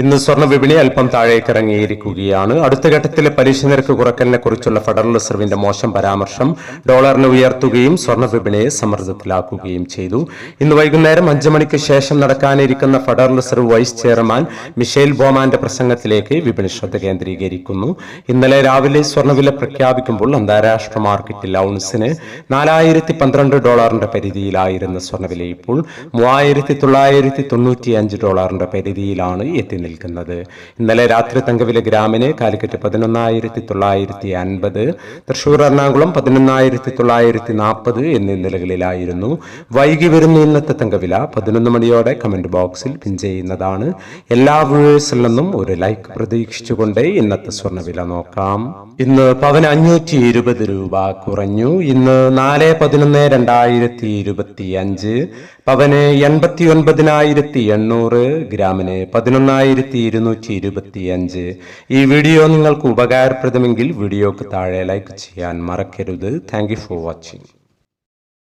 ഇന്ന് സ്വർണ വിപണി അല്പം താഴേക്ക് ഇറങ്ങിയിരിക്കുകയാണ് അടുത്ത ഘട്ടത്തിലെ പലിശ നിരക്ക് കുറക്കലിനെ കുറിച്ചുള്ള ഫെഡറൽ റിസർവിന്റെ മോശം പരാമർശം ഡോളറിനെ ഉയർത്തുകയും സ്വർണ വിപണിയെ സമ്മർദ്ദത്തിലാക്കുകയും ചെയ്തു. ഇന്ന് വൈകുന്നേരം അഞ്ചു മണിക്ക് ശേഷം നടക്കാനിരിക്കുന്ന Federal Reserve vice chairman Michelle ബോമാന്റെ പ്രസംഗത്തിലേക്ക് വിപണി ശ്രദ്ധ കേന്ദ്രീകരിക്കുന്നു. ഇന്നലെ രാവിലെ സ്വർണവില പ്രഖ്യാപിക്കുമ്പോൾ അന്താരാഷ്ട്ര മാർക്കറ്റിൽ ഔൺസിന് നാലായിരത്തി പന്ത്രണ്ട് ഡോളറിന്റെ പരിധിയിലായിരുന്ന സ്വർണവില ഇപ്പോൾ മൂവായിരത്തി തൊള്ളായിരത്തി തൊണ്ണൂറ്റി അഞ്ച് ഡോളറിന്റെ പരിധിയിലാണ് എത്തി നിൽക്കുന്നത്. ഇന്നലെ രാത്രി തങ്കവില ഗ്രാമിന് കാലിക്കറ്റ് പതിനൊന്നായിരത്തി തൊള്ളായിരത്തി അൻപത് തൃശൂർ എറണാകുളം പതിനൊന്നായിരത്തി തൊള്ളായിരത്തി നാൽപ്പത് എന്നീ നിലകളിലായിരുന്നു. വൈകി വരുന്ന ഇന്നത്തെ തങ്കവില പതിനൊന്ന് മണിയോടെ കമന്റ് ബോക്സിൽ പിൻ ചെയ്യുന്നതാണ്. എല്ലാ വ്യൂവേഴ്സിൽ നിന്നും ഒരു ലൈക്ക് പ്രതീക്ഷിച്ചുകൊണ്ട് ഇന്നത്തെ സ്വർണവില നോക്കാം. ഇന്ന് പവന് അഞ്ഞൂറ്റി ഇരുപത് രൂപ കുറഞ്ഞു. ഇന്ന് നാല് പതിനൊന്ന് രണ്ടായിരത്തി ഇരുപത്തി അഞ്ച് പവന് എൺപത്തി ഒൻപതിനായിരത്തി എണ്ണൂറ് ഗ്രാമിന് പതിനൊന്നായിരത്തി ഇരുന്നൂറ്റി ഇരുപത്തി അഞ്ച് ഈ വീഡിയോ നിങ്ങൾക്ക് ഉപകാരപ്രദമെങ്കിൽ വീഡിയോക്ക് താഴെ ലൈക്ക് ചെയ്യാൻ മറക്കരുത്. Thank for watching